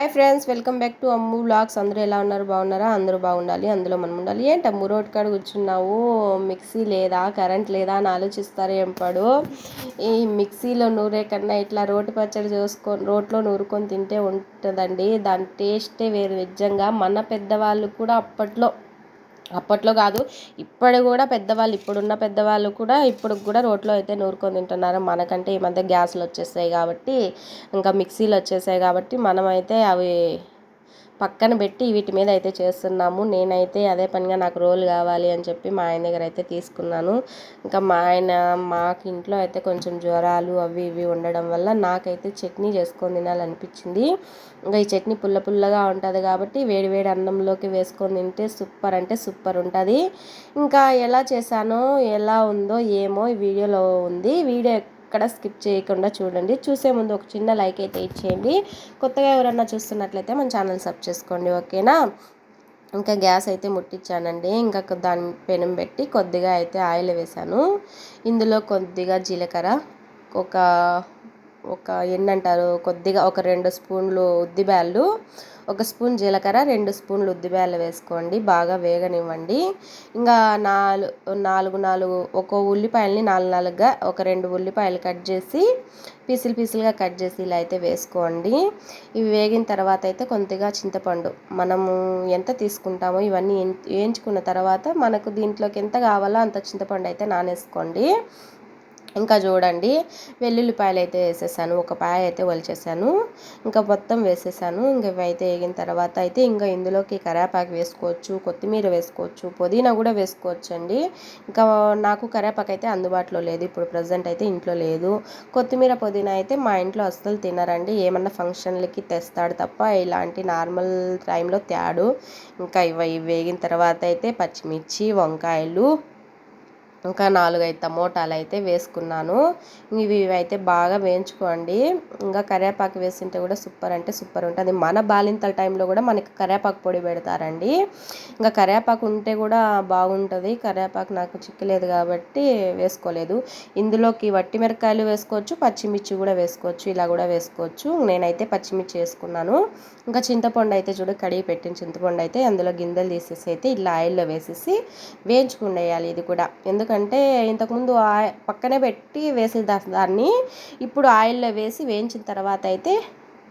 Hi friends welcome back to Ammu blogs అందరూ ఎలా ఉన్నారు? బాగున్నారా? అందరూ బాగుండాలి. అందులో మనం ఉండాలి. ఏంటి అమ్ము రోడ్ కాడ కూర్చున్నావు? మిక్సీ లేదా? కరెంట్ లేదా? అని ఆలోచిస్తారు ఏంపాడు ఈ మిక్సీలో నూరే కన్నా ఇట్లా రోటి పచ్చడి చేసుకొని రోట్లో నూరుకొని తింటే ఉంటుందండి. దాని టేస్టే వేరు. నిజంగా మన పెద్దవాళ్ళు కూడా అప్పట్లో అప్పట్లో కాదు ఇప్పుడు కూడా పెద్దవాళ్ళు ఇప్పుడున్న పెద్దవాళ్ళు కూడా ఇప్పుడు కూడా రోట్లో అయితే నూరుకొని తింటున్నారు. మనకంటే ఈ మధ్య గ్యాస్లు వచ్చేసాయి కాబట్టి ఇంకా మిక్సీలు వచ్చేసాయి కాబట్టి మనమైతే అవి పక్కన పెట్టి వీటి మీద అయితే చేస్తున్నాము. నేనైతే అదే పనిగా నాకు రోల్ కావాలి అని చెప్పి మా ఆయన దగ్గర అయితే తీసుకున్నాను. ఇంకా మా ఆయన మాకు ఇంట్లో అయితే కొంచెం జ్వరాలు అవి ఇవి ఉండడం వల్ల నాకైతే చట్నీ చేసుకొని తినాలనిపించింది. ఇంకా ఈ చట్నీ పుల్ల పుల్లగా ఉంటుంది కాబట్టి వేడి వేడి అన్నంలోకి వేసుకొని తింటే సూపర్ అంటే సూపర్ ఉంటుంది. ఇంకా ఎలా చేశానో ఎలా ఉందో ఏమో ఈ వీడియోలో ఉంది. వీడియో ఎక్కడ స్కిప్ చేయకుండా చూడండి. చూసే ముందు ఒక చిన్న లైక్ అయితే ఇచ్చేయండి. కొత్తగా ఎవరన్నా చూస్తున్నట్లయితే మన ఛానల్ సబ్ చేసుకోండి ఓకేనా? ఇంకా గ్యాస్ అయితే ముట్టించానండి ఇంకా దాని పెనం పెట్టి కొద్దిగా అయితే ఆయిల్ వేసాను ఇందులో కొద్దిగా జీలకర్ర ఒక ఒక ఎన్నంటారు కొద్దిగా ఒక రెండు స్పూన్లు ఉద్దిబ్యాళ్ళు ఒక స్పూన్ జీలకర్ర రెండు స్పూన్లు ఉద్దిబ్యాలు వేసుకోండి బాగా వేగనివ్వండి. ఇంకా నాలుగు నాలుగు నాలుగు ఒక ఉల్లిపాయలని నాలుగు నాలుగుగా ఒక రెండు ఉల్లిపాయలు కట్ చేసి పీసులు పీసులుగా కట్ చేసి ఇలా అయితే వేసుకోండి. ఇవి వేగిన తర్వాత అయితే కొద్దిగా చింతపండు మనము ఎంత తీసుకుంటామో ఇవన్నీ వేయించుకున్న తర్వాత మనకు దీంట్లోకి ఎంత కావాలో అంత చింతపండు అయితే నానేసుకోండి. ఇంకా చూడండి వెల్లుల్లిపాయలు అయితే వేసేసాను ఒక పాయ అయితే వలిచేసాను ఇంకా మొత్తం వేసేసాను ఇంకా ఇవైతే వేగిన తర్వాత అయితే ఇంకా ఇందులోకి కరేపాకు వేసుకోవచ్చు కొత్తిమీర వేసుకోవచ్చు పుదీనా కూడా వేసుకోవచ్చు అండి ఇంకా నాకు కరేపాకు అయితే అందుబాటులో లేదు ఇప్పుడు ప్రజెంట్ అయితే ఇంట్లో లేదు. కొత్తిమీర పుదీనా అయితే మా ఇంట్లో అస్సలు తినరండి ఏమన్నా ఫంక్షన్లకి తెస్తాడు తప్ప ఇలాంటి నార్మల్ టైంలో తేడు. ఇంకా ఇవి వేగిన తర్వాత అయితే పచ్చిమిర్చి వంకాయలు ఇంకా నాలుగైదు టమోటాలు అయితే వేసుకున్నాను. ఇవి అయితే బాగా వేయించుకోండి. ఇంకా కరివేపాకు వేసింటే కూడా సూపర్ అంటే సూపర్ ఉంటుంది. మన బాలింతల టైంలో కూడా మనకి కరివేపాకు పొడి పెడతారండి. ఇంకా కరివేపాకు ఉంటే కూడా బాగుంటుంది. కరివేపాకు నాకు చిక్కలేదు కాబట్టి వేసుకోలేదు. ఇందులోకి వట్టి మిరకాయలు వేసుకోవచ్చు పచ్చిమిర్చి కూడా వేసుకోవచ్చు ఇలా కూడా వేసుకోవచ్చు. నేనైతే పచ్చిమిర్చి వేసుకున్నాను. ఇంకా చింతపండు అయితే చూడ కడిగి పెట్టిన చింతపండు అయితే అందులో గింజలు తీసేసి అయితే ఇలా ఆయిల్లో వేసేసి వేయించుకుండేయాలి ఇది కూడా. ఎందుకు ఎందుకంటే ఇంతకుముందు పక్కనే పెట్టి వేసే దాన్ని ఇప్పుడు ఆయిల్లో వేసి వేయించిన తర్వాత అయితే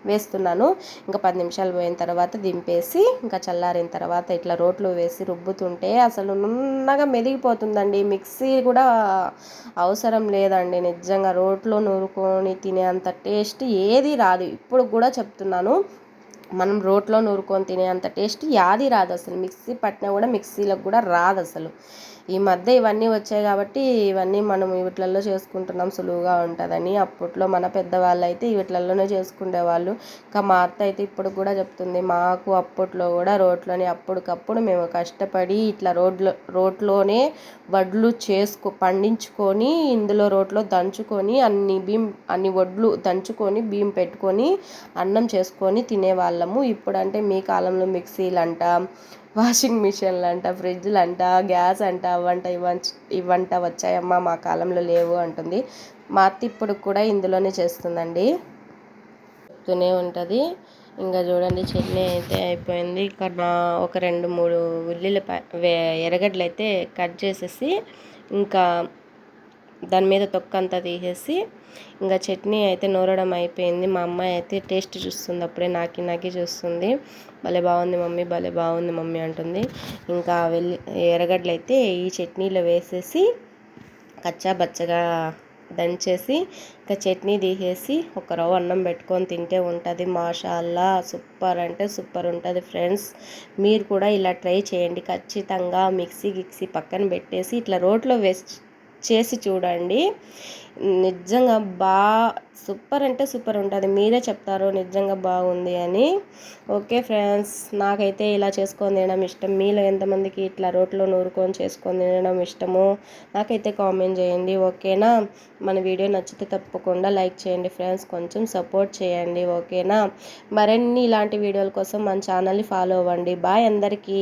వేస్తున్నాను. ఇంకా పది నిమిషాలు పోయిన తర్వాత దింపేసి ఇంకా చల్లారిన తర్వాత ఇట్లా రోట్లో వేసి రుబ్బుతుంటే అసలు నున్నగా మెదిగిపోతుందండి. మిక్సీ కూడా అవసరం లేదండి. నిజంగా రోట్లో నూరుకొని తినేంత టేస్ట్ ఏది రాదు. ఇప్పుడు కూడా చెప్తున్నాను మనం రోట్లో నూరుకొని తినేంత టేస్ట్ యాది రాదు అసలు. మిక్సీ పట్టినా కూడా మిక్సీలకు కూడా రాదు అసలు. ఈ మధ్య ఇవన్నీ వచ్చాయి కాబట్టి ఇవన్నీ మనం వీటిలలో చేసుకుంటున్నాం సులువుగా ఉంటుందని. అప్పట్లో మన పెద్దవాళ్ళు అయితే వీటిలలోనే చేసుకునేవాళ్ళు ఇంకా మా అత్త అయితే ఇప్పుడు కూడా చెప్తుంది మాకు అప్పట్లో కూడా రోడ్లోనే అప్పటికప్పుడు మేము కష్టపడి ఇట్లా రోడ్లో రోడ్లోనే వడ్లు చేసుకో పండించుకొని ఇందులో రోడ్లో దంచుకొని అన్ని బియ్యం అన్ని వడ్లు దంచుకొని బియ్యం పెట్టుకొని అన్నం చేసుకొని తినేవాళ్ళము. ఇప్పుడంటే మీ కాలంలో మిక్సీలు అంట వాషింగ్ మిషన్లు అంట ఫ్రిడ్జ్లు అంట గ్యాస్ అంట అవంట ఇవంట ఇవంట వచ్చాయమ్మా మా కాలంలో లేవు అంటుంది. మా అత్త ఇప్పుడు కూడా ఇందులోనే చేస్తుందండి. చెప్తూనే ఉంటుంది. ఇంకా చూడండి చట్నీ అయితే అయిపోయింది. ఇక్కడ ఒక రెండు మూడు ఉల్లిల ఎర్రగడ్డలు అయితే కట్ చేసేసి ఇంకా దాని మీద తొక్క అంతా తీసేసి ఇంకా చట్నీ అయితే నూరడం అయిపోయింది. మా అమ్మాయి అయితే టేస్ట్ చూస్తుంది అప్పుడే నాకి నాకి చూస్తుంది. భలే బాగుంది మమ్మీ భలే బాగుంది మమ్మీ అంటుంది. ఇంకా వెళ్ళి ఎర్రగడ్డలు అయితే ఈ చట్నీలో వేసేసి కచ్చా బచ్చగా దంచేసి ఇంకా చట్నీ తీసేసి ఒక రవ్వ అన్నం పెట్టుకొని తింటే ఉంటుంది. మాషాల్లా సూపర్ అంటే సూపర్ ఉంటుంది ఫ్రెండ్స్. మీరు కూడా ఇలా ట్రై చేయండి. ఖచ్చితంగా మిక్సీ గిక్సీ పక్కన పెట్టేసి ఇట్లా రోట్లో వేసి చేసి చూడండి. నిజంగా బా సూపర్ అంటే సూపర్ ఉంటుంది. మీరే చెప్తారు నిజంగా బాగుంది అని. ఓకే ఫ్రెండ్స్ నాకైతే ఇలా చేసుకొని తినడం ఇష్టం. మీలో ఎంతమందికి ఇట్లా రోట్లో నూరుకొని చేసుకొని తినడం ఇష్టము నాకైతే కామెంట్ చేయండి. ఓకేనా? మన వీడియో నచ్చితే తప్పకుండా లైక్ చేయండి ఫ్రెండ్స్. కొంచెం సపోర్ట్ చేయండి. ఓకేనా? మరిన్ని ఇలాంటి వీడియోల కోసం మన ఛానల్ని ఫాలో అవ్వండి. బాయ్ అందరికీ.